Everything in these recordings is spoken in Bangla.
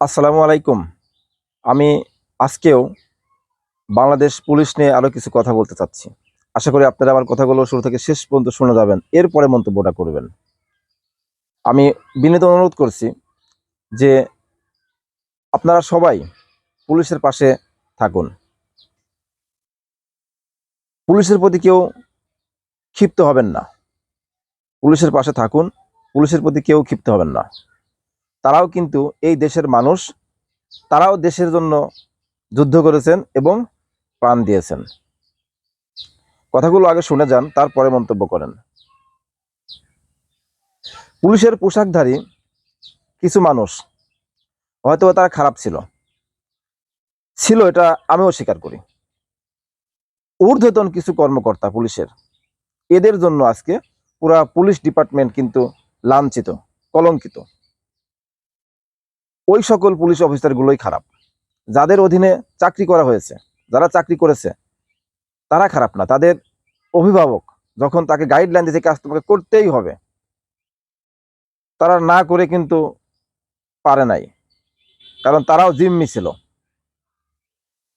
আসসালামু আলাইকুম। আমি আজকেও বাংলাদেশ পুলিশ নিয়ে আরও কিছু কথা বলতে চাচ্ছি। আশা করি আপনারা আমার কথাগুলো শুরু থেকে শেষ পর্যন্ত শুনে যাবেন। এরপরে মন্তব্যটা করবেন। আমি বিনীত অনুরোধ করছি যে আপনারা সবাই পুলিশের পাশে থাকুন। পুলিশের প্রতি কেউ ক্ষিপ্ত হবেন না। পুলিশের পাশে থাকুন। পুলিশের প্রতি কেউ ক্ষিপ্ত হবেন না। তারাও কিন্তু এই দেশের মানুষ। তারাও দেশের জন্য যুদ্ধ করেছেন এবং প্রাণ দিয়েছেন। কথাগুলো আগে শুনে যান, তারপরে মন্তব্য করেন। পুলিশের পোশাকধারী কিছু মানুষ হয়তো তারা খারাপ ছিল। ছিল এটা আমিও স্বীকার করি। ঊর্ধ্বতন কিছু কর্মকর্তা পুলিশের, এদের জন্য আজকে পুরা পুলিশ ডিপার্টমেন্ট কিন্তু লাঞ্ছিত, কলঙ্কিত। ওই সকল পুলিশ অফিসারগুলোই খারাপ। যাদের অধীনে চাকরি করা হয়েছে, যারা চাকরি করেছে, তারা খারাপ না। তাদের অভিভাবক যখন তাকে গাইডলাইন দিতে কাজ তোমাকে করতেই হবে, তারা না করে কিন্তু পারে নাই। কারণ তারাও জিম্মি ছিল।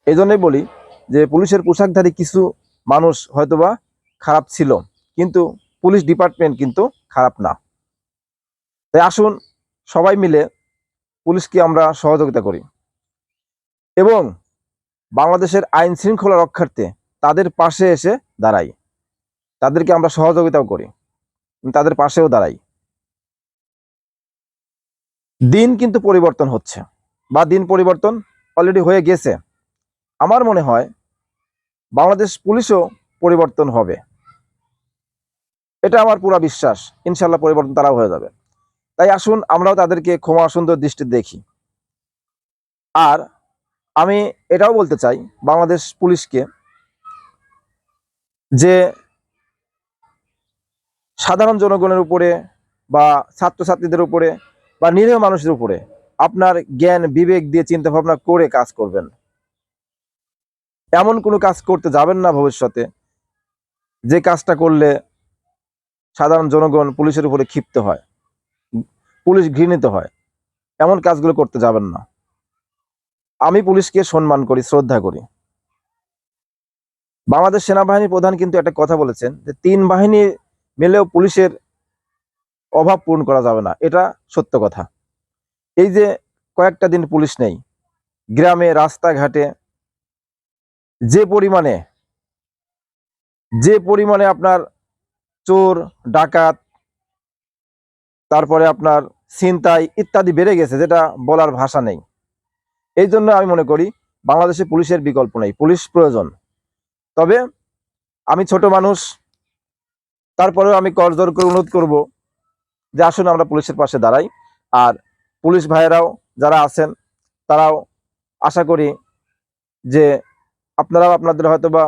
এই জন্যই বলি যে পুলিশের পোশাকধারী কিছু মানুষ হয়তোবা খারাপ ছিল, কিন্তু পুলিশ ডিপার্টমেন্ট কিন্তু খারাপ না। তাই আসুন সবাই মিলে পুলিশকে আমরা সহযোগিতা করি। এবং বাংলাদেশের আইন শৃঙ্খলা রক্ষার্থে তাদের পাশে এসে দাঁড়াই। তাদেরকে আমরা সহযোগিতাও করি। তাদের পাশেও দাঁড়াই। দিন কিন্তু পরিবর্তন হচ্ছে বা দিন পরিবর্তন অলরেডি হয়ে গেছে। আমার মনে হয় বাংলাদেশ পুলিশও পরিবর্তন হবে। এটা আমার পুরা বিশ্বাস। ইনশাল্লাহ পরিবর্তন তারাও হয়ে যাবে। তাই আসুন আমরাও তাদেরকে ক্ষমা সুন্দর দৃষ্টি দেখি। আর আমি এটাও বলতে চাই বাংলাদেশ পুলিশকে যে সাধারণ জনগণের উপরে বা ছাত্রছাত্রীদের উপরে বা নিরীহ মানুষের উপরে আপনার জ্ঞান, বিবেক দিয়ে চিন্তা ভাবনা করে কাজ করবেন। এমন কোনো কাজ করতে যাবেন না ভবিষ্যতে, যে কাজটা করলে সাধারণ জনগণ পুলিশের উপরে ক্ষিপ্ত হয়। পুলিশ ঘৃণিত হয়। এমন কাজগুলো করতে যাবেন না। আমি পুলিশকে সম্মান করি, শ্রদ্ধা করি। বাংলাদেশ সেনাবাহিনীর প্রধান কিন্তু একটা কথা বলেছেন যে, তিন বাহিনী মিলেও পুলিশের অভাব পূরণ করা যাবে না। এটা সত্য কথা। এই যে কয়েকটা দিন পুলিশ নেই, গ্রামে, রাস্তাঘাটে, যে পরিমাণে যে পরিমাণে আপনার চোর, ডাকাত তারপরে আপনার ছিনতাই ইত্যাদি বেড়ে গেছে, যেটা বলার ভাষা নেই। এই জন্য আমি মনে করি বাংলাদেশে পুলিশের বিকল্প নেই, পুলিশ প্রয়োজন। তবে আমি ছোট মানুষ, তারপরেও আমি করজোর করে অনুরোধ করব যে আসুন আমরা পুলিশের পাশে দাঁড়াই। আর পুলিশ ভাইয়েরাও যারা আছেন, তারাও আশা করি যে আপনারাও আপনাদের হয়তো বা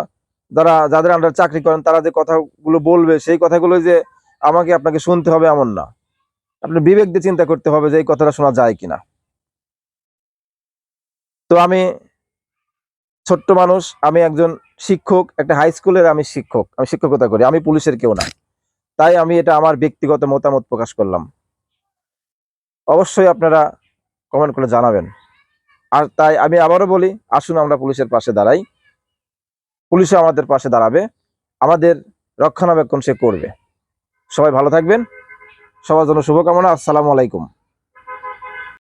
যারা, যাদের আন্ডার চাকরি করেন, তারা যে কথাগুলো বলবে, সেই কথাগুলো যে আমাকে আপনাকে শুনতে হবে এমন না। আপনার বিবেক দিয়ে চিন্তা করতে হবে যে এই কথাটা শোনা যায় কিনা। তো আমি ছোট্ট মানুষ, আমি একজন শিক্ষক, একটা হাই স্কুলের আমি শিক্ষক, আমি শিক্ষকতা করি, আমি পুলিশের কেউ না। তাই আমি এটা আমার ব্যক্তিগত মতামত প্রকাশ করলাম। অবশ্যই আপনারা কমেন্ট করে জানাবেন। আর তাই আমি আবারও বলি, আসুন আমরা পুলিশের পাশে দাঁড়াই। পুলিশও আমাদের পাশে দাঁড়াবে। আমাদের রক্ষণাবেক্ষণ সে করবে। সবাই ভালো থাকবেন। সবার জন্য শুভকামনা। আসসালামু আলাইকুম।